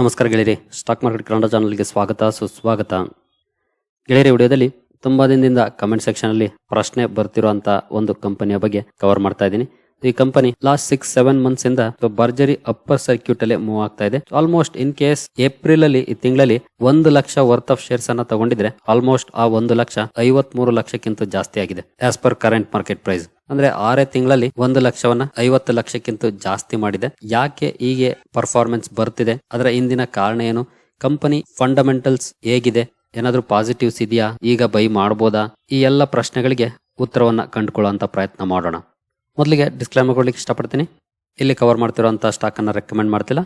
ನಮಸ್ಕಾರ ಗೆಳೆಯರಿ. Stock market Kannada ಚಾನಲ್ಗೆ ಸ್ವಾಗತ, ಸುಸ್ವಾಗತ. ಗೆಳೆಯರಿ, ವಿಡಿಯೋದಲ್ಲಿ ತುಂಬಾ ದಿನದಿಂದ ಕಮೆಂಟ್ ಸೆಕ್ಷನ್ ಅಲ್ಲಿ ಪ್ರಶ್ನೆ ಬರ್ತಿರುವಂತ ಒಂದು ಕಂಪನಿಯ ಬಗ್ಗೆ ಕವರ್ ಮಾಡ್ತಾ ಇದ್ದೀನಿ. ಈ company last six seven months ಇಂದ ಭರ್ಜರಿ ಅಪ್ಪರ್ ಸರ್ಕ್ಯೂಟ್ ಅಲ್ಲಿ ಮೂವ್ ಆಗ್ತಾ ಇದೆ. ಆಲ್ಮೋಸ್ಟ್ ಇನ್ ಕೇಸ್ ಏಪ್ರಿಲ್ ಅಲ್ಲಿ, ಈ ತಿಂಗಳಲ್ಲಿ ಒಂದು ಲಕ್ಷ ವರ್ತ್ ಆಫ್ ಶೇರ್ಸ್ ಅನ್ನ ತಗೊಂಡಿದ್ರೆ ಆಲ್ಮೋಸ್ಟ್ ಆ ಒಂದು ಲಕ್ಷ ಐವತ್ ಮೂರು ಲಕ್ಷಕ್ಕಿಂತ ಜಾಸ್ತಿ ಆಗಿದೆ as per current market price ಅಂದ್ರೆ ಆರೇ ತಿಂಗಳಲ್ಲಿ ಒಂದು ಲಕ್ಷವನ್ನ ಐವತ್ತು ಲಕ್ಷಕ್ಕಿಂತ ಜಾಸ್ತಿ ಮಾಡಿದೆ. ಯಾಕೆ ಹೀಗೆ ಪರ್ಫಾರ್ಮೆನ್ಸ್ ಬರ್ತಿದೆ? ಅದರ ಹಿಂದಿನ ಕಾರಣ ಏನು? ಕಂಪನಿ ಫಂಡಮೆಂಟಲ್ಸ್ ಹೇಗಿದೆ? ಏನಾದ್ರೂ ಪಾಸಿಟಿವ್ಸ್ ಇದೆಯಾ? ಈಗ ಬೈ ಮಾಡ್ಬೋದಾ? ಈ ಎಲ್ಲ ಪ್ರಶ್ನೆಗಳಿಗೆ ಉತ್ತರವನ್ನ ಕಂಡುಕೊಳ್ಳುವಂತ ಪ್ರಯತ್ನ ಮಾಡೋಣ. ಮೊದಲಿಗೆ ಡಿಸ್ಕ್ಲೈಮರ್ ಕೊಡ್ಲಿಕ್ಕೆ ಇಷ್ಟಪಡ್ತೀನಿ. ಇಲ್ಲಿ ಕವರ್ ಮಾಡ್ತಿರೋಂಥ ಸ್ಟಾಕ್ ಅನ್ನ ರೆಕಮೆಂಡ್ ಮಾಡ್ತಿಲ್ಲ.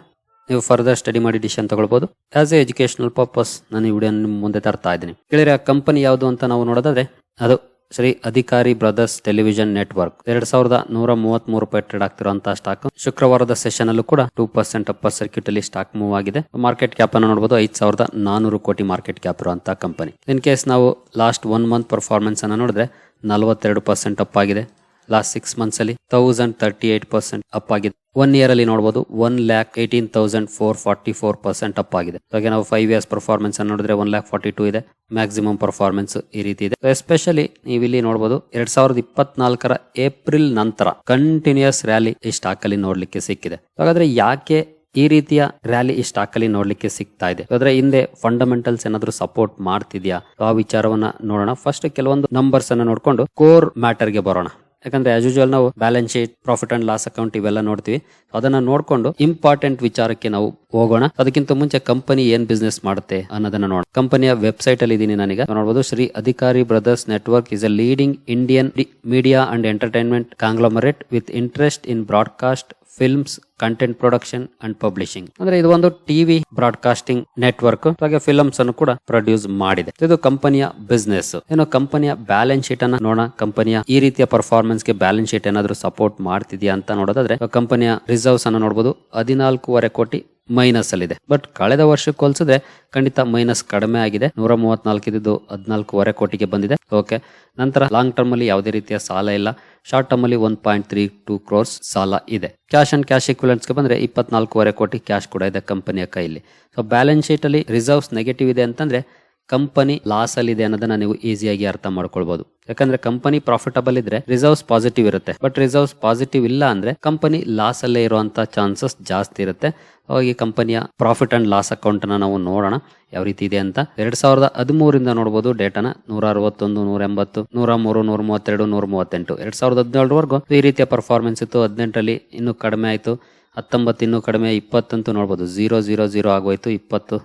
ನೀವು ಫರ್ದರ್ ಸ್ಟಡಿ ಮಾಡಿ ಡಿಸಿಷನ್ ತಗೊಳ್ಬಹುದು ಆಸ್ ಎ ಎಜುಕೇಶನಲ್ ಪರ್ಪಸ್ ನಾನು ಈ ವಿಡಿಯೋ ಮುಂದೆ ತರ್ತಾ ಇದ್ದೀನಿ. ಕೇಳಿರ ಕಂಪನಿ ಯಾವುದು ಅಂತ ನಾವು ನೋಡೋದಾದ್ರೆ ಅದು Shri Adhikari brothers television network. ಎರಡ್ ಸಾವಿರದ ನೂರ ಮೂವತ್ತ್ ಮೂರು ರೂಪಾಯಿ ಟ್ರೇಡ್ ಆಗ್ತಿರುವಂತಹ ಸ್ಟಾಕ್ ಶುಕ್ರವಾರದ ಸೆಷನ್ ಅಲ್ಲೂ ಕೂಡ ಟೂ ಪರ್ಸೆಂಟ್ ಅಪ್ಪರ್ ಸರ್ಕ್ಯೂಟ್ ಅಲ್ಲಿ ಸ್ಟಾಕ್ ಮೂವ್ ಆಗಿದೆ. ಮಾರ್ಕೆಟ್ ಕ್ಯಾಪ್ ಅನ್ನು ನೋಡಬಹುದು ಐದ್ ಸಾವಿರದ ನಾನೂರು ಕೋಟಿ ಮಾರ್ಕೆಟ್ ಕ್ಯಾಪ್ ಇರುವಂತಹ ಕಂಪನಿ ಇನ್ ಕೇಸ್ ನಾವು ಲಾಸ್ಟ್ ಒನ್ ಮಂತ್ ಪರ್ಫಾರ್ಮೆನ್ಸ್ ಅನ್ನು ನೋಡಿದ್ರೆ ನಲವತ್ತೆರಡು ಪರ್ಸೆಂಟ್ ಅಪ್ ಆಗಿದೆ. ಲಾಸ್ಟ್ ಸಿಕ್ಸ್ ಮಂತ್ಸ್ ಅಲ್ಲಿ thousand thirty eight percent up ಆಗಿದೆ. ಒನ್ ಇಯರ್ ಅಲ್ಲಿ ನೋಡಬಹುದು one lakh eighteen thousand four forty four percent up ಆಗಿದೆ. ಹಾಗೆ ನಾವು ಫೈವ್ ಇಯರ್ಸ್ ಪರ್ಫಾರ್ಮೆನ್ಸ್ ಅನ್ನು ನೋಡಿದ್ರೆ ಒನ್ ಲ್ಯಾಕ್ ಫಾರ್ಟಿ ಟೂ ಇದೆ. ಮ್ಯಾಕ್ಸಿಮಮ್ ಪರ್ಫಾರ್ಮೆನ್ಸ್ ಈ ರೀತಿ ಇದೆ. ಎಸ್ಪೆಷಲಿ ನೀವು ಇಲ್ಲಿ ನೋಡಬಹುದು ಎರಡ್ ಸಾವಿರದ ಇಪ್ಪತ್ನಾಲ್ಕರ ಏಪ್ರಿಲ್ ನಂತರ ಕಂಟಿನ್ಯೂಸ್ ರ್ಯಾಲಿ ಈ ಸ್ಟಾಕ್ ಅಲ್ಲಿ ನೋಡ್ಲಿಕ್ಕೆ ಸಿಕ್ಕಿದೆ. ಹಾಗಾದ್ರೆ ಯಾಕೆ ಈ ರೀತಿಯ ರ್ಯಾಲಿ ಈ ಸ್ಟಾಕ್ ಅಲ್ಲಿ ನೋಡ್ಲಿಕ್ಕೆ ಸಿಗ್ತಾ ಇದೆ? ಅದರ ಹಿಂದೆ ಫಂಡಮೆಂಟಲ್ಸ್ ಏನಾದ್ರು ಸಪೋರ್ಟ್ ಮಾಡ್ತಿದ್ಯಾ? ಆ ವಿಚಾರವನ್ನ ನೋಡೋಣ. ಫಸ್ಟ್ ಕೆಲವೊಂದು ನಂಬರ್ಸ್ ಅನ್ನ ನೋಡ್ಕೊಂಡು ಕೋರ್ ಮ್ಯಾಟರ್ಗೆ ಬರೋಣ. ಯಾಕಂದ್ರೆ ಆಸ್ ಯೂಶುವಲ್ ನಾವು balance sheet profit and loss account ಇವೆಲ್ಲ ನೋಡ್ತೀವಿ. ಅದನ್ನ ನೋಡ್ಕೊಂಡು ಇಂಪಾರ್ಟೆಂಟ್ ವಿಚಾರಕ್ಕೆ ನಾವು ಹೋಗೋಣ. ಅದಕ್ಕಿಂತ ಮುಂಚೆ ಕಂಪನಿ ಏನ್ ಬಿಸ್ನೆಸ್ ಮಾಡುತ್ತೆ ಅನ್ನೋದನ್ನ ನೋಡೋಣ. ಕಂಪನಿಯ ವೆಬ್ಸೈಟ್ ಅಲ್ಲಿ ಇದೀನಿ ನನಗೆ. ನೋಡಬಹುದು Sri Adhikari brothers network is a leading Indian media and entertainment conglomerate with interest in broadcast films content production and publishing ಅಂದ್ರೆ ಇದು ಒಂದು ಟಿವಿ ಬ್ರಾಡ್ಕಾಸ್ಟಿಂಗ್ ನೆಟ್ವರ್ಕ್ ಹಾಗೆ ಫಿಲ್ಮ್ಸ್ ಅನ್ನು ಕೂಡ ಪ್ರೊಡ್ಯೂಸ್ ಮಾಡಿದೆ. ಇದು ಕಂಪನಿಯ ಬಿಸ್ನೆಸ್ ಏನೋ ಕಂಪನಿಯ ಬ್ಯಾಲೆನ್ಸ್ ಶೀಟ್ ಅನ್ನ ನೋಡೋಣ. ಕಂಪನಿಯ ಈ ರೀತಿಯ ಪರ್ಫಾರ್ಮೆನ್ಸ್ಗೆ ಬ್ಯಾಲೆನ್ಸ್ ಶೀಟ್ ಏನಾದ್ರು ಸಪೋರ್ಟ್ ಮಾಡ್ತಿದ್ಯಾ ಅಂತ ನೋಡೋದಾದ್ರೆ ಕಂಪನಿಯ ರಿಸರ್ವ್ಸ್ ಅನ್ನು ನೋಡಬಹುದು ಹದಿನಾಲ್ಕೂವರೆ ಕೋಟಿ ಮೈನಸ್ ಅಲ್ಲಿದೆ. ಬಟ್ ಕಳೆದ ವರ್ಷಕ್ಕೆ ಹೋಲಿಸಿದ್ರೆ ಖಂಡಿತ ಮೈನಸ್ ಕಡಿಮೆ ಆಗಿದೆ. ನೂರ ಮೂವತ್ನಾಲ್ಕು ಇದ್ದು ಹದಿನಾಲ್ಕೂವರೆ ಕೋಟಿಗೆ ಬಂದಿದೆ. ಓಕೆ ನಂತರ ಲಾಂಗ್ ಟರ್ಮ್ ಅಲ್ಲಿ ಯಾವುದೇ ರೀತಿಯ ಸಾಲ ಇಲ್ಲ. ಶಾರ್ಟ್ ಟರ್ಮ್ ಅಲ್ಲಿ one point three two crores ಸಾಲ ಇದೆ. ಕ್ಯಾಶ್ ಅಂಡ್ ಕ್ಯಾಶ್ಗೆ ಬಂದ್ರೆ ಇಪ್ಪತ್ನಾಲ್ಕೂವರೆ ಕೋಟಿ ಕ್ಯಾಶ್ ಕೂಡ ಇದೆ ಕಂಪನಿಯ ಕೈಯಲ್ಲಿ. ಸೊ ಬ್ಯಾಲೆನ್ಸ್ ಶೀಟ್ ಅಲ್ಲಿ ರಿಸರ್ವ್ಸ್ ನೆಗೆಟಿವ್ ಇದೆ ಅಂತಂದ್ರೆ ಕಂಪನಿ ಲಾಸ್ ಅಲ್ಲಿ ಇದೆ ಅನ್ನೋದನ್ನ ನೀವು ಈಸಿಯಾಗಿ ಅರ್ಥ ಮಾಡ್ಕೊಳ್ಬಹುದು ಯಾಕಂದ್ರೆ ಕಂಪನಿ ಪ್ರಾಫಿಟಬಲ್ ಇದ್ರೆ ರಿಸರ್ವ್ಸ್ ಪಾಸಿಟಿವ್ ಇರುತ್ತೆ. ಬಟ್ ರಿಸರ್ವ್ಸ್ ಪಾಸಿಟಿವ್ ಇಲ್ಲ ಅಂದ್ರೆ ಕಂಪನಿ ಲಾಸ್ ಅಲ್ಲೇ ಇರುವಂತ ಚಾನ್ಸಸ್ ಜಾಸ್ತಿ ಇರುತ್ತೆ. ಈ ಕಂಪನಿಯ ಪ್ರಾಫಿಟ್ ಅಂಡ್ ಲಾಸ್ ಅಕೌಂಟ್ ನಾವು ನೋಡೋಣ ಯಾವ ರೀತಿ ಇದೆ ಅಂತ. ಎರಡ್ ಸಾವಿರದ ಹದಿಮೂರಿಂದ ನೋಡಬಹುದು ಡೇಟಾನ ನೂರ ಅರವತ್ತೊಂದು, ನೂರ ಎಂಬತ್ತು, ನೂರ ಮೂರು, ನೂರ ಮೂವತ್ತೆರಡು, ನೂರ ಮೂವತ್ತೆಂಟು. ಎರಡ್ ಸಾವಿರದ ಹದಿನೇಳರವರೆಗೂ ಈ ರೀತಿಯ ಪರ್ಫಾರ್ಮೆನ್ಸ್ ಇತ್ತು. ಹದಿನೆಂಟರಲ್ಲಿ ಇನ್ನೂ ಕಡಿಮೆ ಆಯಿತು. ಹತ್ತೊಂಬತ್ತು ಇನ್ನೂ ಕಡಿಮೆ, ಇಪ್ಪತ್ತಂತೂ ನೋಡಬಹುದು ಜೀರೋ ಜೀರೋ ಜೀರೋ ಆಗೋಯ್ತು. ಇಪ್ಪತ್ತು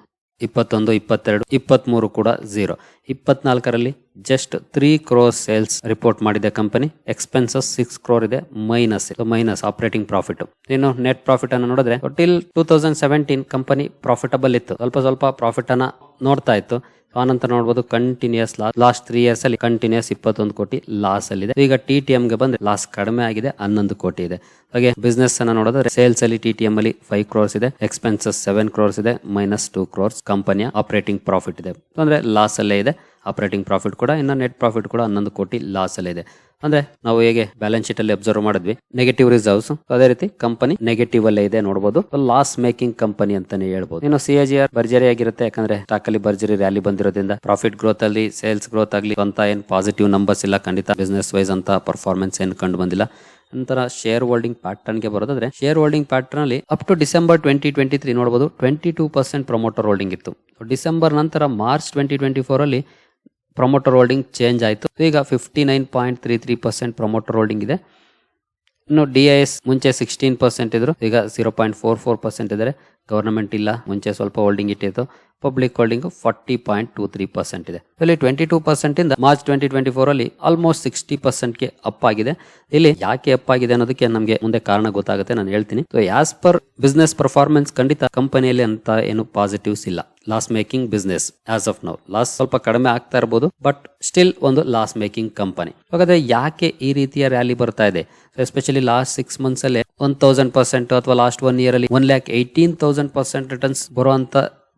ಇಪ್ಪತ್ತೊಂದು, ಇಪ್ಪತ್ತೆರಡು ಇಪ್ಪತ್ತ್ಮೂರು ಕೂಡ ಝೀರೋ ಇಪ್ಪತ್ನಾಲ್ಕರಲ್ಲಿ just three crore sales report ಮಾಡಿದೆ ಕಂಪನಿ ಎಕ್ಸ್ಪೆನ್ಸಸ್ ಸಿಕ್ಸ್ ಕ್ರೋರ್ ಇದೆ ಮೈನಸ್ ಮೈನಸ್ ಆಪರೇಟಿಂಗ್ ಪ್ರಾಫಿಟ್ ಇನ್ನು ನೆಟ್ ಪ್ರಾಫಿಟ್ ಅನ್ನು ನೋಡಿದ್ರೆ till two thousand seventeen company profitable ಇತ್ತು. ಸ್ವಲ್ಪ ಸ್ವಲ್ಪ ಪ್ರಾಫಿಟ್ ಅನ್ನ ನೋಡ್ತಾ ಇತ್ತು. ಆನಂತರ ನೋಡಬಹುದು continuous loss last three years ಅಲ್ಲಿ ಕಂಟಿನ್ಯೂಸ್ ಇಪ್ಪತ್ತೊಂದು ಕೋಟಿ ಲಾಸ್ ಅಲ್ಲಿ ಇದೆ ಈಗ ಟಿ ಟಿ ಗೆ ಬಂದ್ರೆ ಲಾಸ್ ಕಡಿಮೆ ಆಗಿದೆ, ಹನ್ನೊಂದು ಕೋಟಿ ಇದೆ. ಹಾಗೆ ಬಿಸ್ನೆಸ್ ಅನ್ನ ನೋಡಿದ್ರೆ ಸೇಲ್ಸ್ ಅಲ್ಲಿ ಟಿ ಟಿ ಎಂ ಅಲ್ಲಿ ಫೈವ್ ಕ್ರೋರ್ಸ್ ಇದೆ ಎಕ್ಸ್ಪೆನ್ಸಸ್ ಸೆವೆನ್ ಕ್ರೋರ್ಸ್ ಇದೆ ಮೈನಸ್ ಟೂ ಕ್ರೋರ್ಸ್ ಕಂಪನಿಯ ಆಪರೇಟಿಂಗ್ ಪ್ರಾಫಿಟ್ ಇದೆ. ಅಂದ್ರೆ ಲಾಸ್ ಅಲ್ಲೇ ಇದೆ ಆಪರೇಟಿಂಗ್ ಪ್ರಾಫಿಟ್ ಕೂಡ, ಇನ್ನು ನೆಟ್ ಪ್ರಾಫಿಟ್ ಕೂಡ ಹನ್ನೊಂದು ಕೋಟಿ ಲಾಸ್ ಅಲ್ಲೇ ಇದೆ. ಅಂದ್ರೆ ನಾವು ಹೇಗೆ ಬ್ಯಾಲೆನ್ಸ್ ಶೀಟ್ ಅಲ್ಲಿ ಅಬ್ಸರ್ವ್ ಮಾಡಿದ್ವಿ. ನೆಗೆಟಿವ್ ರಿಸರ್ವ್ಸ್ ಅದೇ ರೀತಿ ಕಂಪನಿ ನೆಗೆಟಿವ್ ಅಲ್ಲೇ ಇದೆ ನೋಡಬಹುದು ಲಾಸ್ ಮೇಕಿಂಗ್ ಕಂಪನಿ ಅಂತಾನೆ ಹೇಳ್ಬೋದು. ಇನ್ನು ಸಿ ಜಿ ಆರ್ ಭರ್ಜರಿ ಆಗಿರುತ್ತೆ, ಯಾಕಂದ್ರೆ ಸ್ಟಾಕ್ ಅಲ್ಲಿ ಭರ್ಜರಿ ರ್ಯಾಲಿ ಬಂದಿರೋದ್ರಿಂದ ಪ್ರಾಫಿಟ್ ಗ್ರೋತ್ ಅಲ್ಲಿ ಸೇಲ್ಸ್ ಗ್ರೋತ್ ಆಗಲಿ, ಅಂತ ಏನ್ ಪಾಸಿಟಿವ್ ನಂಬರ್ಸ್ ಇಲ್ಲ, ಖಂಡಿತ ಬಿಸ್ನೆಸ್ ವೈಸ್ ಅಂತ ಪರ್ಫಾರ್ಮೆನ್ಸ್ ಏನು ಕಂಡು ಬಂದಿಲ್ಲ. ನಂತರ ಶೇರ್ ಹೋಲ್ಡಿಂಗ್ ಪ್ಯಾಟರ್ನ್ಗೆ ಬರೋದಾದ್ರೆ ಶೇರ್ ಹೋಲ್ಡಿಂಗ್ ಪ್ಯಾಟರ್ನ್ ಅಲ್ಲಿ up to December twenty twenty three ನೋಡಬಹುದು twenty two percent promoter holding ಇತ್ತು ಡಿಸೆಂಬರ್ ನಂತರ ಮಾರ್ಚ್ ಟ್ವೆಂಟಿ ಟ್ವೆಂಟಿ ಫೋರ್ ಅಲ್ಲಿ ಪ್ರಮೋಟರ್ ಹೋಲ್ಡಿಂಗ್ ಚೇಂಜ್ ಆಯಿತು. ಈಗ fifty nine point three three percent promoter holding ಇದೆ. ಇನ್ನು ಡಿ ಐ ಎಸ್ ಮುಂಚೆ ಸಿಕ್ಸ್ಟೀನ್ ಪರ್ಸೆಂಟ್ ಇದ್ರು, ಈಗ zero point four four percent ಇದ್ದಾರೆ. ಗವರ್ನಮೆಂಟ್ ಇಲ್ಲ, ಮುಂಚೆ ಸ್ವಲ್ಪ holding ಇಟ್ಟಿತ್ತು. Public holding forty point two three percent ಇದೆ. ಇಲ್ಲಿ ಟ್ವೆಂಟಿ ಟೂ ಪರ್ಸೆಂಟ್ ಇಂದ ಮಾರ್ಚ್ ಟ್ವೆಂಟಿ ಟ್ವೆಂಟಿ ಫೋರ್ ಅಲ್ಲಿ ಆಲ್ಮೋಸ್ಟ್ ಸಿಕ್ಸ್ಟಿ ಪರ್ಸೆಂಟ್ಗೆ ಅಪ್ ಆಗಿದೆ. ಇಲ್ಲಿ ಯಾಕೆ ಅಪ್ ಆಗಿದೆ ಅನ್ನೋದಕ್ಕೆ ನಮಗೆ ಮುಂದೆ ಕಾರಣ ಗೊತ್ತಾಗುತ್ತೆ, ನಾನು ಹೇಳ್ತೀನಿ. So as per business performance ಖಂಡಿತ ಕಂಪನಿಯಲ್ಲಿ ಅಂತ ಏನು ಪಾಸಿಟಿವ್ಸ್ ಇಲ್ಲ. Loss making business as of now loss ಸ್ವಲ್ಪ ಕಡಿಮೆ ಆಗ್ತಾ ಇರಬಹುದು ಬಟ್ ಸ್ಟಿಲ್ ಒಂದು ಲಾಸ್ ಮೇಕಿಂಗ್ ಕಂಪನಿ ಹಾಗಾದ್ರೆ ಯಾಕೆ ಈ ರೀತಿಯ ರ್ಯಾಲಿ ಬರ್ತಾ ಇದೆ? ಎಸ್ಪೆಷಲಿ ಲಾಸ್ಟ್ ಸಿಕ್ಸ್ ಮಂತ್ಸ್ ಅಲ್ಲಿ ಒನ್ ತೌಸಂಡ್ ಪರ್ಸೆಂಟ್ ಅಥವಾ ಲಾಸ್ಟ್ ಒನ್ ಇಯರ್ ಅಲ್ಲಿ one lakh eighteen thousand percent returns ಬರುವಂತ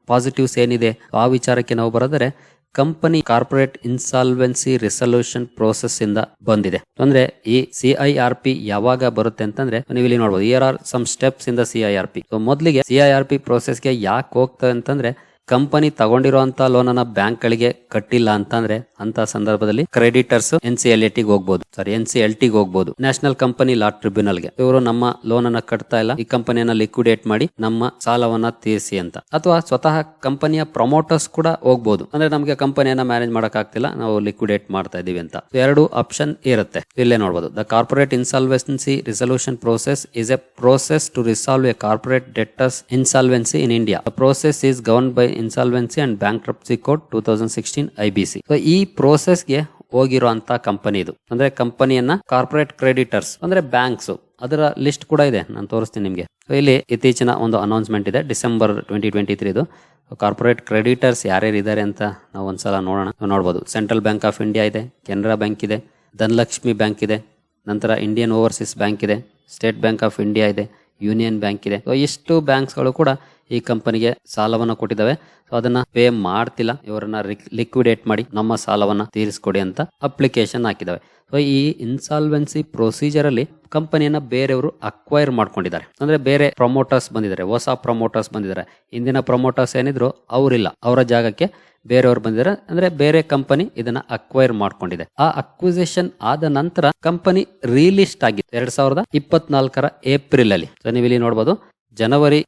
ಪಾಸಿಟಿವ್ಸ್ ಏನಿದೆ? ಆ ವಿಚಾರಕ್ಕೆ ನಾವು ಬರೋದ್ರೆ company corporate insolvency resolution process ಇಂದ ಬಂದಿದೆ. ಅಂದ್ರೆ ಈ ಸಿ ಐ ಆರ್ ಪಿ ಯಾವಾಗ ಬರುತ್ತೆ ಅಂತಂದ್ರೆ ನೀವು ಇಲ್ಲಿ ನೋಡಬಹುದು ಇಯರ್ ಆರ್ ಸಮ್ ಸ್ಟೆಪ್ಸ್ ಇಂದ the C I R P ಮೊದಲಿಗೆ ಸಿ ಐ ಆರ್ ಪಿ ಪ್ರೋಸೆಸ್ಗೆ ಯಾಕೆ ಹೋಗ್ತದೆ ಅಂತಂದ್ರೆ ಕಂಪನಿ ತಗೊಂಡಿರುವಂತಹ ಲೋನ್ ಅನ್ನ ಬ್ಯಾಂಕ್ ಗಳಿಗೆ ಕಟ್ಟಿಲ್ಲ ಅಂತಂದ್ರೆ ಅಂತ ಸಂದರ್ಭದಲ್ಲಿ ಕ್ರೆಡಿಟರ್ಸ್ ಎನ್ ಸಿ ಎಲ್ ಟಿಗೆ ಹೋಗ್ಬೋದು. ಸಾರಿ ಎನ್ ಸಿ ಎಲ್ ಟಿಗೆ ಹೋಗ್ಬೋದು. ನ್ಯಾಷನಲ್ ಕಂಪನಿ ಲಾ ಟ್ರಿಬ್ಯುನಲ್ಗೆ ಇವರು ನಮ್ಮ ಲೋನ್ ಅನ್ನ ಕಟ್ತಾ ಇಲ್ಲ. ಈ ಕಂಪನಿಯನ್ನ ಲಿಕ್ವಿಡೇಟ್ ಮಾಡಿ ನಮ್ಮ ಸಾಲವನ್ನ ತೀರಿಸಿ ಅಂತ. ಅಥವಾ ಸ್ವತಃ ಕಂಪನಿಯ ಪ್ರಮೋಟರ್ಸ್ ಕೂಡ ಹೋಗ್ಬೋದು. ಅಂದ್ರೆ ನಮಗೆ ಕಂಪನಿಯನ್ನ ಮ್ಯಾನೇಜ್ ಮಾಡಕ್ ಆಗ್ತಿಲ್ಲ ನಾವು ಲಿಕ್ವಿಡೇಟ್ ಮಾಡ್ತಾ ಇದೀವಿ ಅಂತ. ಎರಡು ಆಪ್ಷನ್ ಇರುತ್ತೆ. ಇಲ್ಲೇ ನೋಡಬಹುದು the corporate insolvency resolution process is a process to resolve a corporate debtors insolvency in India process is govern by insolvency and bankruptcy code two thousand sixteen I B C ಈ ಪ್ರೋಸೆಸ್ಗೆ ಹೋಗಿರುವಂತ company ಇದು. ಅಂದ್ರೆ ಕಂಪನಿಯನ್ನ corporate creditors ಅಂದ್ರೆ banks ಅದರ list ಕೂಡ ಇದೆ, ನಾನು ತೋರಿಸ್ತೀನಿ ನಿಮಗೆ. ಇಲ್ಲಿ ಇತ್ತೀಚಿನ ಒಂದು ಅನೌನ್ಸ್ಮೆಂಟ್ ಇದೆ ಡಿಸೆಂಬರ್ ಟ್ವೆಂಟಿ ಟ್ವೆಂಟಿ ತ್ರೀದು ಕಾರ್ಪೊರೇಟ್ ಕ್ರೆಡಿಟರ್ಸ್ ಯಾರ್ಯಾರು ಇದ್ದಾರೆ ಅಂತ ನಾವು ಒಂದ್ಸಲ ನೋಡೋಣ. ನೋಡ್ಬೋದು. ಸೆಂಟ್ರಲ್ ಬ್ಯಾಂಕ್ ಆಫ್ ಇಂಡಿಯಾ ಇದೆ ಕೆನರಾ ಬ್ಯಾಂಕ್ ಇದೆ ಧನಲಕ್ಷ್ಮಿ ಬ್ಯಾಂಕ್ ಇದೆ, ನಂತರ ಇಂಡಿಯನ್ ಓವರ್ಸೀಸ್ ಬ್ಯಾಂಕ್ ಇದೆ ಸ್ಟೇಟ್ ಬ್ಯಾಂಕ್ ಆಫ್ ಇಂಡಿಯಾ ಇದೆ. ಯೂನಿಯನ್ ಬ್ಯಾಂಕ್ ಇದೆ. ಇಷ್ಟು ಬ್ಯಾಂಕ್ಸ್ಗಳು ಕೂಡ ಈ ಕಂಪನಿಗೆ ಸಾಲವನ್ನು ಕೊಟ್ಟಿದ್ದಾವೆ. ಸೊ ಅದನ್ನ ಪೇ ಮಾಡ್ತಿಲ್ಲ. ಇವರನ್ನ ಲಿಕ್ವಿಡೇಟ್ ಮಾಡಿ ನಮ್ಮ ಸಾಲವನ್ನ ತೀರಿಸ್ಕೊಡಿ ಅಂತ ಅಪ್ಲಿಕೇಶನ್ ಹಾಕಿದಾವೆ ಸೊ ಈ ಇನ್ಸಾಲ್ವೆನ್ಸಿ ಪ್ರೊಸೀಜರ್ ಅಲ್ಲಿ ಕಂಪನಿಯನ್ನ ಬೇರೆಯವರು ಅಕ್ವೈರ್ ಮಾಡ್ಕೊಂಡಿದ್ದಾರೆ. ಅಂದ್ರೆ ಬೇರೆ ಪ್ರಮೋಟರ್ಸ್ ಬಂದಿದ್ದಾರೆ, ಹೊಸ ಪ್ರಮೋಟರ್ಸ್ ಬಂದಿದ್ದಾರೆ. ಇಂದಿನ ಪ್ರಮೋಟರ್ಸ್ ಏನಿದ್ರು ಅವರಿಲ್ಲ, ಅವರ ಜಾಗಕ್ಕೆ ಬೇರೆಯವರು ಬಂದಿದ್ದಾರೆ. ಅಂದ್ರೆ ಬೇರೆ ಕಂಪನಿ ಇದನ್ನ ಅಕ್ವೈರ್ ಮಾಡ್ಕೊಂಡಿದೆ. ಆ ಅಕ್ವಿಸೇಷನ್ ಆದ ನಂತರ ಕಂಪನಿ ರೀಲಿಸ್ಟ್ ಆಗಿದೆ ಎರಡ್ ಸಾವಿರದ ಇಪ್ಪತ್ನಾಲ್ಕರ ಏಪ್ರಿಲ್ ಅಲ್ಲಿ. ನೀವು ಇಲ್ಲಿ ನೋಡಬಹುದು ಜನವರಿ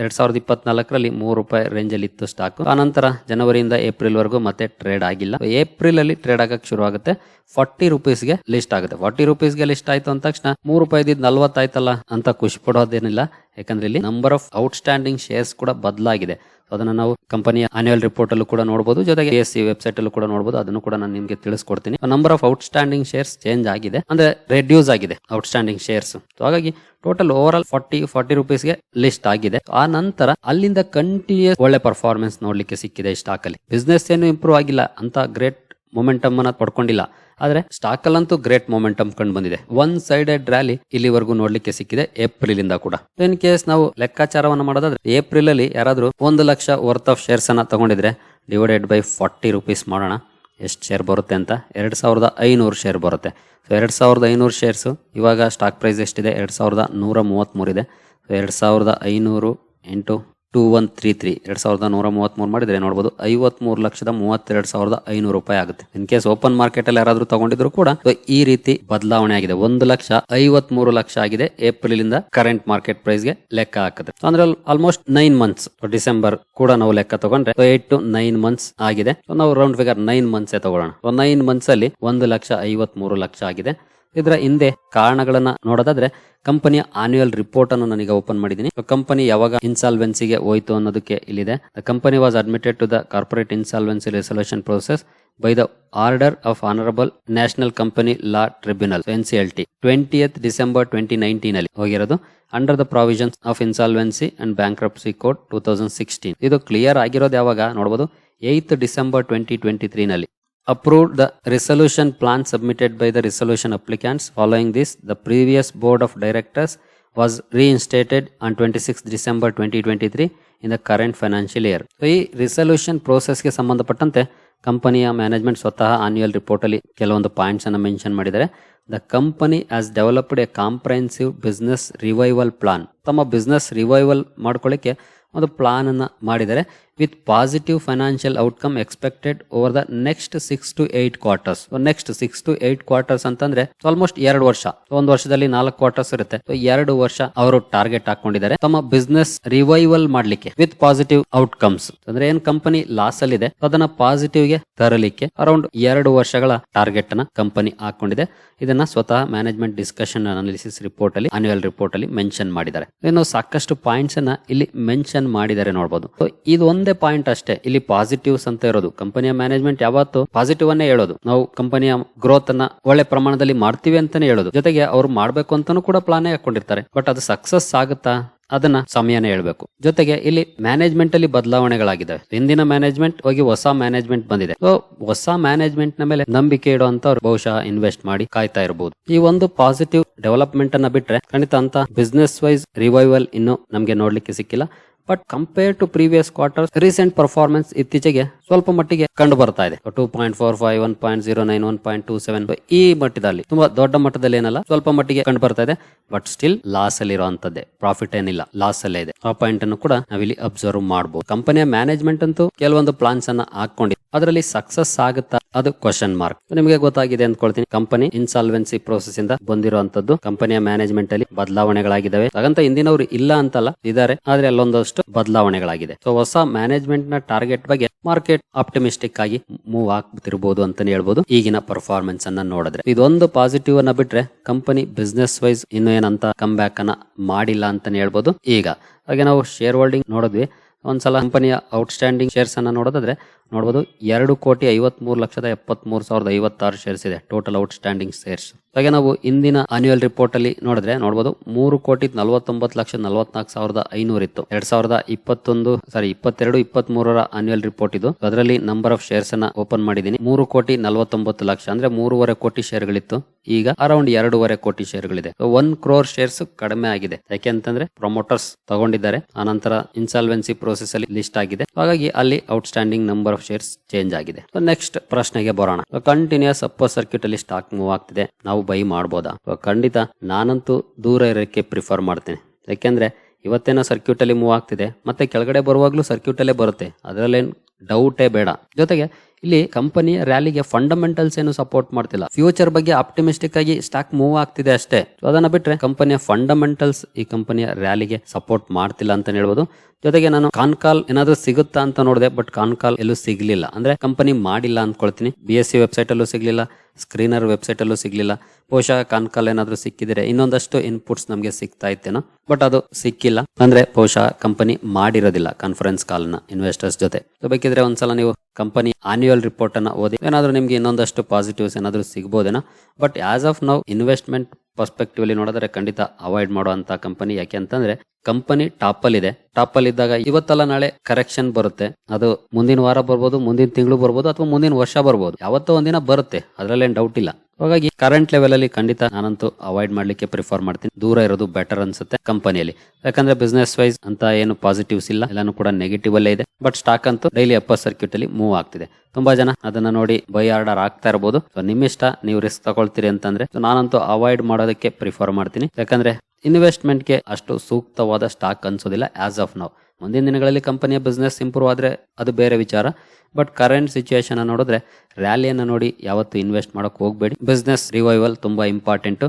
ಎರಡ್ ಸಾವಿರದ ಇಪ್ಪತ್ನಾಲ್ಕರಲ್ಲಿ ಮೂರು ರೂಪಾಯಿ ರೇಂಜ್ ಅಲ್ಲಿ ಇತ್ತು ಸ್ಟಾಕ್ ಆನಂತರ ಜನವರಿಯಿಂದ ಏಪ್ರಿಲ್ ವರೆಗೂ ಮತ್ತೆ ಟ್ರೇಡ್ ಆಗಿಲ್ಲ. ಏಪ್ರಿಲ್ ಅಲ್ಲಿ ಟ್ರೇಡ್ ಆಗಕ್ಕೆ ಶುರು ಆಗುತ್ತೆ. ಫಾರ್ಟಿ ರುಪೀಸ್ಗೆ ಲಿಸ್ಟ್ ಆಗುತ್ತೆ. ಫಾರ್ಟಿ ರುಪೀಸ್ಗೆ ಲಿಸ್ಟ್ ಆಯ್ತು ಅಂದ ತಕ್ಷಣ ಮೂರು ರೂಪಾಯಿ ನಲ್ವತ್ತಾಯ್ತಲ್ಲ ಅಂತ ಖುಷಿ ಪಡೋದೇನಿಲ್ಲ. ಯಾಕಂದ್ರೆ ಇಲ್ಲಿ number of outstanding shares ಕೂಡ ಬದಲಾಗಿದೆ. ಅದನ್ನ ನಾವು ಕಂಪನಿಯ ಆನ್ಯುವಲ್ ರಿಪೋರ್ಟ್ ಅಲ್ಲೂ ಕೂಡ ನೋಡಬಹುದು ಜೊತೆಗೆ ಎಸ್ ಸಿ ವೆಬ್ಸೈಟ್ ಅಲ್ಲೂ ಕೂಡ ನೋಡಬಹುದು ಅದನ್ನು ಕೂಡ ನಾನು ನಿಮಗೆ ತಿಳಿಸ್ಕೊಡ್ತೀನಿ. Number of outstanding shares change ಆಗಿದೆ. ಅಂದ್ರೆ ರೆಡ್ಯೂಸ್ ಆಗಿದೆ ಔಟ್ ಸ್ಟ್ಯಾಂಡಿಂಗ್ ಶೇರ್ಸ್ ಹಾಗಾಗಿ total overall forty forty ರುಪೀಸ್ಗೆ ಲಿಸ್ಟ್ ಆಗಿದೆ. ಆ ನಂತರ ಅಲ್ಲಿಂದ ಕಂಟಿನ್ಯೂಸ್ ಒಳ್ಳೆ ಪರ್ಫಾರ್ಮೆನ್ಸ್ ನೋಡ್ಲಿಕ್ಕೆ ಸಿಕ್ಕಿದೆ ಸ್ಟಾಕ್ ಅಲ್ಲಿ. ಬಿಸ್ನೆಸ್ ಏನು ಇಂಪ್ರೂವ್ ಆಗಿಲ್ಲ. ಅಂತ ಗ್ರೇಟ್ ಮೊಮೆಂಟಮ್ ಅನ್ನ ಪಡ್ಕೊಂಡಿಲ್ಲ. ಆದ್ರೆ ಸ್ಟಾಕ್ ಅಲ್ಲಂತೂ ಗ್ರೇಟ್ ಮೊಮೆಂಟಮ್ ಕಂಡು ಬಂದಿದೆ. ಒನ್ ಸೈಡೆಡ್ ರ್ಯಾಲಿ ಇಲ್ಲಿವರೆಗೂ ನೋಡ್ಲಿಕ್ಕೆ ಸಿಕ್ಕಿದೆ ಏಪ್ರಿಲ್ ಇಂದ ಕೂಡ ಇನ್ ಕೇಸ್ ನಾವು ಲೆಕ್ಕಾಚಾರವನ್ನು ಮಾಡೋದಾದ್ರೆ ಏಪ್ರಿಲ್ ಅಲ್ಲಿ ಯಾರಾದ್ರೂ ಒಂದು ಲಕ್ಷ ವರ್ತ್ ಆಫ್ ಶೇರ್ಸ್ ಅನ್ನ ತಗೊಂಡಿದ್ರೆ ಡಿವೈಡೆಡ್ ಬೈ ಫಾರ್ಟಿ ರುಪೀಸ್ ಮಾಡೋಣ. ಎಷ್ಟು ಶೇರ್ ಬರುತ್ತೆ ಅಂತ? ಎರಡು ಸಾವಿರದ ಐನೂರು ಶೇರ್ ಬರುತ್ತೆ. ಸೊ ಎರಡು ಸಾವಿರದ ಐನೂರು ಶೇರ್ಸು ಇವಾಗ ಸ್ಟಾಕ್ ಪ್ರೈಸ್ ಎಷ್ಟಿದೆ? ಎರಡು ಸಾವಿರದ ನೂರ ಮೂವತ್ತ್ಮೂರಿದೆ ಸೊ ಎರಡು ಸಾವಿರದ ಐನೂರು into two one three three ಎರಡು ಸಾವಿರದ ನೂರ ಮೂವತ್ತ್ಮೂರು ಮಾಡಿದರೆ ನೋಡ್ಬೋದು ಐವತ್ಮೂರು ಲಕ್ಷದ ಮೂವತ್ತೆರಡು ಸಾವಿರದ ಐನೂರು ರೂಪಾಯಿ ಆಗುತ್ತೆ. ಇನ್ ಕೇಸ್ ಓಪನ್ ಮಾರ್ಕೆಟಲ್ಲಿ ಯಾರಾದರೂ ತಗೊಂಡಿದ್ರು ಕೂಡ ಈ ರೀತಿ ಬದಲಾವಣೆ ಆಗಿದೆ. ಒಂದು ಲಕ್ಷ ಐವತ್ಮೂರು ಲಕ್ಷ ಆಗಿದೆ ಏಪ್ರಿಲ್ ಇಂದ ಕರೆಂಟ್ ಮಾರ್ಕೆಟ್ ಪ್ರೈಸ್ಗೆ ಲೆಕ್ಕ ಹಾಕಿದ್ರೆ ಅಂದ್ರೆ ಆಲ್ಮೋಸ್ಟ್ ನೈನ್ ಮಂತ್ಸ್ ಡಿಸೆಂಬರ್ ಕೂಡ ನಾವು ಲೆಕ್ಕ ತಗೊಂಡ್ರೆ ಏಟ್ ಟು ನೈನ್ ಮಂತ್ಸ್ ಆಗಿದೆ. ನಾವು ರೌಂಡ್ ಫಿಗರ್ ನೈನ್ ಮಂತ್ಸ್ ತಗೊಳ್ಳೋಣ. ನೈನ್ ಮಂತ್ಸ್ ಅಲ್ಲಿ ಒಂದು ಲಕ್ಷ ಐವತ್ಮೂರು ಲಕ್ಷ ಆಗಿದೆ. ಇದರ ಹಿಂದೆ ಕಾರಣಗಳನ್ನ ನೋಡೋದಾದ್ರೆ ಕಂಪನಿಯ ಆನ್ಯುಯಲ್ ರಿಪೋರ್ಟ್ ಅನ್ನು ನನಗೆ ಓಪನ್ ಮಾಡಿದೀನಿ ಕಂಪನಿ ಯಾವಾಗ ಇನ್ಸಾಲ್ವೆನ್ಸಿಗೆ ಹೋಯ್ತು ಅನ್ನೋದಕ್ಕೆ ಇಲ್ಲಿದೆ. The company was admitted to the corporate insolvency resolution process by the order of honourable national company law tribunal N C L T twentieth December twenty nineteen ಅಲ್ಲಿ ಹೋಗಿರೋದು. Under the provisions of insolvency and bankruptcy code two thousand sixteen ಇದು clear ಆಗಿರೋದು ಯಾವಾಗ? ನೋಡಬಹುದು eighth December twenty twenty three ನಲ್ಲಿ. Approved the resolution plan submitted by the resolution applicants. Following this, the previous board of directors was reinstated on 26th December 2023 in the current financial year. So, ಈ resolution ಪ್ರೋಸೆಸ್ಗೆ ಸಂಬಂಧಪಟ್ಟಂತೆ ಕಂಪನಿಯ management ಸ್ವತಃ annual ರಿಪೋರ್ಟಲ್ಲಿ ಕೆಲವೊಂದು points ಅನ್ನು mention ಮಾಡಿದ್ದಾರೆ the company has developed a comprehensive business revival plan ತಮ್ಮ business revival ಮಾಡ್ಕೊಳ್ಳಿಕ್ಕೆ ಒಂದು ಪ್ಲಾನ್ ಅನ್ನ ಮಾಡಿದ್ದಾರೆ with positive financial outcome expected over the next six to eight quarters next six to eight quarters ಅಂತಂದ್ರೆ almost ಎರಡು ವರ್ಷ. ಒಂದು ವರ್ಷದಲ್ಲಿ ನಾಲ್ಕು ಕ್ವಾರ್ಟರ್ಸ್ ಇರುತ್ತೆ. ಎರಡು ವರ್ಷ ಅವರು ಟಾರ್ಗೆಟ್ ಹಾಕೊಂಡಿದ್ದಾರೆ. ತಮ್ಮ ಬಿಸ್ನೆಸ್ ರಿವೈವಲ್ ಮಾಡ್ಲಿಕ್ಕೆ ವಿತ್ ಪಾಸಿಟಿವ್ ಔಟ್ಕಮ್ಸ್ ಅಂದ್ರೆ ಏನ್ ಕಂಪನಿ ಲಾಸ್ ಅಲ್ಲಿ ಇದೆ ಅದನ್ನ ಪಾಸಿಟಿವ್ಗೆ ತರಲಿಕ್ಕೆ ಅರೌಂಡ್ ಎರಡು ವರ್ಷಗಳ ಟಾರ್ಗೆಟ್ ಅನ್ನ ಕಂಪನಿ ಹಾಕೊಂಡಿದೆ. ಇದನ್ನ ಸ್ವತಃ ಮ್ಯಾನೇಜ್ಮೆಂಟ್ ಡಿಸ್ಕಷನ್ ಅನಾಲಿಸಿಸ್ ರಿಪೋರ್ಟ್ ಅಲ್ಲಿ ಆನ್ಯುವಲ್ ರಿಪೋರ್ಟ್ ಅಲ್ಲಿ ಮೆನ್ಷನ್ ಮಾಡಿದ್ದಾರೆ. ಇನ್ನು ಸಾಕಷ್ಟು ಪಾಯಿಂಟ್ಸ್ ಅನ್ನ ಇಲ್ಲಿ ಮೆನ್ಷನ್ ಮಾಡಿದ್ದಾರೆ ನೋಡಬಹುದು ಇದು ಒಂದೇ ಪಾಯಿಂಟ್ ಅಷ್ಟೇ. ಇಲ್ಲಿ ಪಾಸಿಟಿವ್ಸ್ ಅಂತ ಇರೋದು. ಕಂಪನಿಯ ಮ್ಯಾನೇಜ್ಮೆಂಟ್ ಯಾವತ್ತು ಪಾಸಿಟಿವ್ ಅನ್ನೇ ಹೇಳೋದು. ನಾವು ಕಂಪನಿಯ ಗ್ರೋತ್ ಅನ್ನ ಒಳ್ಳೆ ಪ್ರಮಾಣದಲ್ಲಿ ಮಾಡ್ತೀವಿ ಅಂತಾನೆ ಹೇಳೋದು. ಜೊತೆಗೆ ಅವ್ರು ಮಾಡ್ಬೇಕು ಅಂತಾನು ಕೂಡ ಪ್ಲಾನ್ ಹಾಕೊಂಡಿರ್ತಾರೆ ಬಟ್ ಅದು ಸಕ್ಸಸ್ ಆಗುತ್ತಾ? ಅದನ್ನ ಸಮಯನೇ ಹೇಳ್ಬೇಕು. ಜೊತೆಗೆ ಇಲ್ಲಿ ಮ್ಯಾನೇಜ್ಮೆಂಟ್ ಅಲ್ಲಿ ಬದಲಾವಣೆಗಳಾಗಿದೆ ಹಿಂದಿನ ಮ್ಯಾನೇಜ್ಮೆಂಟ್ ಹೋಗಿ ಹೊಸ ಮ್ಯಾನೇಜ್ಮೆಂಟ್ ಬಂದಿದೆ. ಸೊ ಹೊಸ ಮ್ಯಾನೇಜ್ಮೆಂಟ್ನ ಮೇಲೆ ನಂಬಿಕೆ ಇಡುವಂತ ಬಹುಶಃ ಇನ್ವೆಸ್ಟ್ ಮಾಡಿ ಕಾಯ್ತಾ ಇರಬಹುದು ಈ ಒಂದು ಪಾಸಿಟಿವ್ ಡೆವಲಪ್ಮೆಂಟ್ ಅನ್ನ ಬಿಟ್ರೆ ಖಂಡಿತ ಅಂತ ಬಿಸ್ನೆಸ್ ವೈಸ್ ರಿವೈವಲ್ ಇನ್ನು ನಮ್ಗೆ ನೋಡ್ಲಿಕ್ಕೆ ಸಿಕ್ಕಿಲ್ಲ. But compare to previous quarter recent performance ಇತ್ತೀಚೆಗೆ ಸ್ವಲ್ಪ ಮಟ್ಟಿಗೆ ಕಂಡು ಬರ್ತಾ ಇದೆ two point four five one point zero nine one point two seven ಈ ಮಟ್ಟದಲ್ಲಿ ತುಂಬಾ ದೊಡ್ಡ ಮಟ್ಟದಲ್ಲಿ ಏನಲ್ಲ, ಸ್ವಲ್ಪ ಮಟ್ಟಿಗೆ ಕಂಡು ಬರ್ತಾ ಇದೆ. ಬಟ್ ಸ್ಟಿಲ್ ಲಾಸ್ ಅಲ್ಲಿ ಇರುವಂತದ್ದೇ. ಪ್ರಾಫಿಟ್ ಏನಿಲ್ಲ ಲಾಸ್ ಅಲ್ಲೇ ಇದೆ. ಆ ಪಾಯಿಂಟ್ ಅನ್ನು ಕೂಡ ನಾವಿಲ್ಲಿ ಅಬ್ಸರ್ವ್ ಮಾಡಬಹುದು ಕಂಪನಿಯ ಮ್ಯಾನೇಜ್ಮೆಂಟ್ ಅಂತೂ ಕೆಲವೊಂದು ಪ್ಲಾನ್ಸ್ ಅನ್ನ ಹಾಕೊಂಡಿದೆ ಅದರಲ್ಲಿ ಸಕ್ಸಸ್ ಆಗುತ್ತಾ ಅದು ಕ್ವಶನ್ ಮಾರ್ಕ್ ನಿಮಗೆ ಗೊತ್ತಾಗಿದೆ ಅಂದ್ಕೊಳ್ತೀನಿ. ಕಂಪನಿ ಇನ್ಸಾಲ್ವೆನ್ಸಿ ಪ್ರೋಸೆಸ್ ಇಂದ ಬಂದಿರುವಂತದ್ದು ಕಂಪನಿಯ ಮ್ಯಾನೇಜ್ಮೆಂಟ್ ಅಲ್ಲಿ ಬದಲಾವಣೆಗಳಾಗಿದ್ದಾವೆ. ಹಾಗಂತ ಹಿಂದಿನವರು ಇಲ್ಲ ಅಂತಲ್ಲ, ಇದಾರೆ. ಆದ್ರೆ ಅಲ್ಲೊಂದಷ್ಟು ಬದಲಾವಣೆಗಳಾಗಿದೆ. ಸೊ ಹೊಸ ಮ್ಯಾನೇಜ್ಮೆಂಟ್ನ ಟಾರ್ಗೆಟ್ ಬಗ್ಗೆ ಮಾರ್ಕೆಟ್ ಆಪ್ಟಿಮಿಸ್ಟಿಕ್ ಆಗಿ ಮೂವ್ ಆಗ್ತಿರ್ಬೋದು ಅಂತಾನೆ ಹೇಳ್ಬಹುದು ಈಗಿನ ಪರ್ಫಾರ್ಮೆನ್ಸ್ ಅನ್ನ ನೋಡಿದ್ರೆ. ಇದೊಂದು ಪಾಸಿಟಿವ್ ಅನ್ನ ಬಿಟ್ರೆ ಕಂಪನಿ ಬಿಸ್ನೆಸ್ ವೈಸ್ ಇನ್ನು ಏನಂತ ಕಮ್ ಬ್ಯಾಕ್ ಅನ್ನ ಮಾಡಿಲ್ಲ ಅಂತಾನೆ ಹೇಳ್ಬಹುದು ಈಗ, ಹಾಗೆ ನಾವು ಶೇರ್ ಹೋಲ್ಡಿಂಗ್ ನೋಡಿದ್ವಿ. ಒಂದ್ಸಲ ಕಂಪನಿಯ ಔಟ್ಸ್ಟ್ಯಾಂಡಿಂಗ್ ಶೇರ್ಸ್ ಅನ್ನ ನೋಡೋದಾದ್ರೆ ನೋಡಬಹುದು ಎರಡು ಕೋಟಿ ಐವತ್ಮೂರು ಲಕ್ಷದ ಎಪ್ಪತ್ತ್ ಮೂರು ಸಾವಿರದ ಐವತ್ತಾರು ಶೇರ್ಸ್ ಇದೆ. ಟೋಟಲ್ ಔಟ್ಸ್ಟ್ಯಾಂಡಿಂಗ್ ಶೇರ್ಸ್ ಹಾಗೆ ನಾವು ಇಂದಿನ ಆನ್ಯುವಲ್ ರಿಪೋರ್ಟ್ ಅಲ್ಲಿ ನೋಡಿದ್ರೆ ನೋಡಬಹುದು ಮೂರು ಕೋಟಿ ನಲವತ್ತೊಂಬತ್ತು ಲಕ್ಷ ನಲವತ್ನಾಲ್ಕು ಸಾವಿರದ ಐನೂರು ಇತ್ತು. ಎರಡ್ ಸಾವಿರದ ಇಪ್ಪತ್ತೊಂದು ಸಾರಿ ಇಪ್ಪತ್ತೆರಡು ಇಪ್ಪತ್ತ್ ಮೂರರ ಆನ್ಯುವಲ್ ರಿಪೋರ್ಟ್ ಇದು. ಅದರಲ್ಲಿ ನಂಬರ್ ಆಫ್ ಶೇರ್ಸ್ ಅನ್ನ ಓಪನ್ ಮಾಡಿದೀನಿ ಮೂರು ಕೋಟಿ ನಲವತ್ತೊಂಬತ್ತು ಲಕ್ಷ ಅಂದ್ರೆ ಮೂರುವರೆ ಕೋಟಿ ಶೇರ್ಗಳಿತ್ತು ಈಗ ಅರೌಂಡ್ ಎರಡೂವರೆ ಕೋಟಿ ಶೇರ್ಗಳಿದೆ ಒನ್ ಕ್ರೋರ್ ಶೇರ್ಸ್ ಕಡಿಮೆ ಆಗಿದೆ. ಯಾಕೆಂತಂದ್ರೆ ಪ್ರಮೋಟರ್ಸ್ ತಗೊಂಡಿದ್ದಾರೆ. ಆನಂತರ ಇನ್ಸಾಲ್ವೆನ್ಸಿ ಪ್ರೋಸೆಸ್ ಅಲ್ಲಿ ಲಿಸ್ಟ್ ಆಗಿದೆ. ಹಾಗಾಗಿ ಅಲ್ಲಿ outstanding number of shares change ಆಗಿದೆ. ನೆಕ್ಸ್ಟ್ ಪ್ರಶ್ನೆಗೆ ಬರೋಣ. ಕಂಟಿನ್ಯೂಸ್ ಅಪ್ಪರ್ ಸರ್ಕ್ಯೂಟ್ ಅಲ್ಲಿ ಸ್ಟಾಕ್ ಮೂವ್ ಆಗ್ತಿದೆ. ನಾವು ಬೈ ಮಾಡ್ಬೋದಾ? ಖಂಡಿತ ನಾನಂತೂ ದೂರ ಇರೋಕ್ಕೆ ಪ್ರಿಫರ್ ಮಾಡ್ತೇನೆ. ಯಾಕೆಂದ್ರೆ ಇವತ್ತೇನೋ ಸರ್ಕ್ಯೂಟಲ್ಲಿ ಮೂವ್ ಆಗ್ತಿದೆ, ಮತ್ತೆ ಕೆಳಗಡೆ ಬರುವಾಗಲೂ ಸರ್ಕ್ಯೂಟಲ್ಲೇ ಬರುತ್ತೆ. ಅದರಲ್ಲೇನು ಡೌಟೇ ಬೇಡ. ಜೊತೆಗೆ ಇಲ್ಲಿ ಕಂಪನಿಯ ರ್ಯಾಲಿಗೆ ಫಂಡಮೆಂಟಲ್ಸ್ ಏನು ಸಪೋರ್ಟ್ ಮಾಡ್ತಿಲ್ಲ. ಫ್ಯೂಚರ್ ಬಗ್ಗೆ ಆಪ್ಟಿಮಿಸ್ಟಿಕ್ ಆಗಿ ಸ್ಟಾಕ್ ಮೂವ್ ಆಗ್ತಿದೆ ಅಷ್ಟೇ. ಅದನ್ನ ಬಿಟ್ರೆ ಕಂಪನಿಯ ಫಂಡಮೆಂಟಲ್ಸ್ ಈ ಕಂಪನಿಯ ರ್ಯಾಲಿಗೆ ಸಪೋರ್ಟ್ ಮಾಡ್ತಿಲ್ಲ ಅಂತ ಹೇಳ್ಬೋದು. ಜೊತೆಗೆ ನಾನು ಕಾನ್ಕಾಲ್ ಏನಾದ್ರು ಸಿಗುತ್ತಾ ಅಂತ ನೋಡಿದೆ ಬಟ್ ಕಾನ್ಕಾಲ್ ಎಲ್ಲೂ ಸಿಗ್ಲಿಲ್ಲ. ಅಂದ್ರೆ ಕಂಪನಿ ಮಾಡಿಲ್ಲ ಅನ್ಕೊಳ್ತೀನಿ. ಬಿ ಎಸ್ ಸಿ ವೆಬ್ಸೈಟ್ ಅಲ್ಲೂ ಸಿಗ್ಲಿಲ್ಲ ಸ್ಕ್ರೀನರ್ ವೆಬ್ಸೈಟ್ ಅಲ್ಲೂ ಸಿಗ್ಲಿಲ್ಲ. ಬಹುಶಃ ಕಾನ್ಕಾಲ್ ಏನಾದ್ರು ಸಿಕ್ಕಿದ್ರೆ ಇನ್ನೊಂದಷ್ಟು ಇನ್ಪುಟ್ಸ್ ನಮಗೆ ಸಿಗ್ತಾ ಇತ್ತೇನೋ ಬಟ್ ಅದು ಸಿಕ್ಕಿಲ್ಲ. ಅಂದ್ರೆ ಬಹುಶಃ ಕಂಪನಿ ಮಾಡಿರೋದಿಲ್ಲ ಕಾನ್ಫರೆನ್ಸ್ ಕಾಲ್ನ ಇನ್ವೆಸ್ಟರ್ಸ್ ಜೊತೆ. ಬೇಕಿದ್ರೆ ಒಂದ್ಸಲ ನೀವು ಕಂಪನಿ ಆನ್ಯುವಲ್ ರಿಪೋರ್ಟ್ ಅನ್ನ ಓದಿ, ಏನಾದ್ರೂ ನಿಮ್ಗೆ ಇನ್ನೊಂದಷ್ಟು ಪಾಸಿಟಿವ್ಸ್ ಏನಾದ್ರೂ ಸಿಗ್ಬೋದೇನೋ but as of now investment perspective ಅಲ್ಲಿ ನೋಡಿದ್ರೆ ಖಂಡಿತ ಅವಾಯ್ಡ್ ಮಾಡುವಂತ ಕಂಪನಿ ಯಾಕೆ ಅಂತಂದ್ರೆ ಕಂಪನಿ ಟಾಪ್ ಅಲ್ಲಿ ಇದೆ. ಟಾಪ್ ಅಲ್ಲಿ ಇದ್ದಾಗ ಇವತ್ತಲ್ಲ ನಾಳೆ ಕರೆಕ್ಷನ್ ಬರುತ್ತೆ. ಅದು ಮುಂದಿನ ವಾರ ಬರ್ಬೋದು, ಮುಂದಿನ ತಿಂಗಳು ಬರ್ಬೋದು ಅಥವಾ ಮುಂದಿನ ವರ್ಷ ಬರ್ಬೋದು. ಯಾವತ್ತೋ ಒಂದಿನ ಬರುತ್ತೆ. ಅದರಲ್ಲೇನು ಡೌಟ್ ಇಲ್ಲ. ಹಾಗಾಗಿ ಕರೆಂಟ್ ಲೆವೆಲ್ ಅಲ್ಲಿ ಖಂಡಿತ ನಾನಂತೂ ಅವಾಯ್ಡ್ ಮಾಡ್ಲಿಕ್ಕೆ ಪ್ರಿಫರ್ ಮಾಡ್ತೀನಿ. ದೂರ ಇರೋದು ಬೆಟರ್ ಅನ್ಸುತ್ತೆ ಕಂಪನಿಯಲ್ಲಿ ಯಾಕಂದ್ರೆ ಬಿಸ್ನೆಸ್ ವೈಸ್ ಅಂತ ಏನು ಪಾಸಿಟಿವ್ಸ್ ಇಲ್ಲ, ಎಲ್ಲಾನು ಕೂಡ ನೆಗೆಟಿವ್ ಅಲ್ಲೇ ಇದೆ. ಬಟ್ ಸ್ಟಾಕ್ ಅಂತೂ ಡೈಲಿ ಅಪ್ಪರ್ ಸರ್ಕ್ಯೂಟ್ ಅಲ್ಲಿ ಮೂವ್ ಆಗ್ತಿದೆ. ತುಂಬಾ ಜನ ಅದನ್ನ ನೋಡಿ ಬೈ ಆರ್ಡರ್ ಆಗ್ತಾ ಇರಬಹುದು ಸೊ ನಿಮ್ ಇಷ್ಟ ನೀವು ರಿಸ್ಕ್ ತಗೊಳ್ತೀರಿ ಅಂತಂದ್ರೆ ನಾನಂತೂ ಅವಾಯ್ಡ್ ಮಾಡೋದಕ್ಕೆ ಪ್ರಿಫರ್ ಮಾಡ್ತೀನಿ. ಯಾಕಂದ್ರೆ ಇನ್ವೆಸ್ಟ್ಮೆಂಟ್ಗೆ ಅಷ್ಟು ಸೂಕ್ತವಾದ ಸ್ಟಾಕ್ ಅನ್ಸೋದಿಲ್ಲ ಆಸ್ ಆಫ್ ನಾವು ಮುಂದಿನ ದಿನಗಳಲ್ಲಿ ಕಂಪನಿಯ ಬಿಸ್ನೆಸ್ ಇಂಪ್ರೂವ್ ಆದರೆ ಅದು ಬೇರೆ ವಿಚಾರ. ಬಟ್ ಕರೆಂಟ್ ಸಿಚುಯೇಷನ್ ನೋಡಿದ್ರೆ ರ್ಯಾಲಿಯನ್ನು ನೋಡಿ ಯಾವತ್ತು ಇನ್ವೆಸ್ಟ್ ಮಾಡೋಕೆ ಹೋಗಬೇಡಿ. ಬಿಸ್ನೆಸ್ ರಿವೈವಲ್ ತುಂಬ ಇಂಪಾರ್ಟೆಂಟು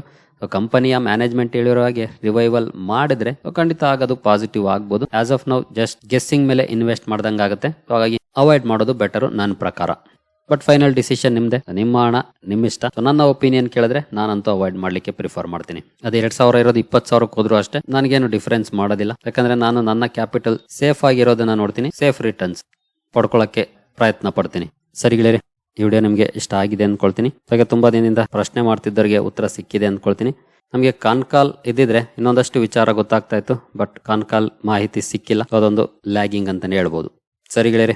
ಕಂಪನಿಯ ಮ್ಯಾನೇಜ್ಮೆಂಟ್ ಹೇಳಿರೋ ಹಾಗೆ ರಿವೈವಲ್ ಮಾಡಿದ್ರೆ ಖಂಡಿತ ಖಂಡಿತ ಆಗೋದು ಪಾಸಿಟಿವ್ ಆಗ್ಬೋದು. ಆಸ್ ಆಫ್ ನಾವು ಜಸ್ಟ್ ಗೆಸ್ಸಿಂಗ್ ಮೇಲೆ ಇನ್ವೆಸ್ಟ್ ಮಾಡ್ದಂಗೆ ಆಗುತ್ತೆ ಹಾಗಾಗಿ ಅವಾಯ್ಡ್ ಮಾಡೋದು ಬೆಟರು ನನ್ನ ಪ್ರಕಾರ. ಬಟ್ ಫೈನಲ್ ಡಿಸಿಷನ್ ನಿಮ್ದೆ. ನಿಮ್ಮ ಹಣ, ನಿಮ್ಮ ಇಷ್ಟ. ನನ್ನ ಒಪಿನಿಯನ್ ಕೇಳಿದ್ರೆ ನಾನಂತೂ ಅವಾಯ್ಡ್ ಮಾಡ್ಲಿಕ್ಕೆ ಪ್ರಿಫರ್ ಮಾಡ್ತೀನಿ. ಅದು ಎರಡ್ ಸಾವಿರ ಇರೋದು ಇಪ್ಪತ್ತು ಸಾವಿರಕ್ಕೆ ಹೋದ್ರು ಅಷ್ಟೇ ನನಗೇನು ಡಿಫರೆನ್ಸ್ ಮಾಡೋದಿಲ್ಲ. ಯಾಕಂದ್ರೆ ನಾನು ನನ್ನ ಕ್ಯಾಪಿಟಲ್ ಸೇಫ್ ಆಗಿರೋದನ್ನ ನೋಡ್ತೀನಿ. ಸೇಫ್ ರಿಟರ್ನ್ಸ್ ಪಡ್ಕೊಳ್ಳೋಕೆ ಪ್ರಯತ್ನ ಪಡ್ತೀನಿ. ಸರಿ ಗೆಳೆಯರೆ, ಈ ವಿಡಿಯೋ ನಿಮಗೆ ಇಷ್ಟ ಆಗಿದೆ ಅಂದ್ಕೊಳ್ತೀನಿ ಹಾಗೆ ತುಂಬಾ ದಿನದಿಂದ ಪ್ರಶ್ನೆ ಮಾಡ್ತಿದ್ದವರಿಗೆ ಉತ್ತರ ಸಿಕ್ಕಿದೆ ಅಂದ್ಕೊಳ್ತೀನಿ ನಮಗೆ ಕಾನ್ಕಾಲ್ ಇದ್ದಿದ್ರೆ ಇನ್ನೊಂದಷ್ಟು ವಿಚಾರ ಗೊತ್ತಾಗ್ತಾ ಇತ್ತು. ಬಟ್ ಕಾನ್ಕಾಲ್ ಮಾಹಿತಿ ಸಿಕ್ಕಿಲ್ಲ. ಅದೊಂದು ಲ್ಯಾಗಿಂಗ್ ಅಂತಲೇ ಹೇಳ್ಬೋದು. ಸರಿ ಗೆಳೆಯರೆ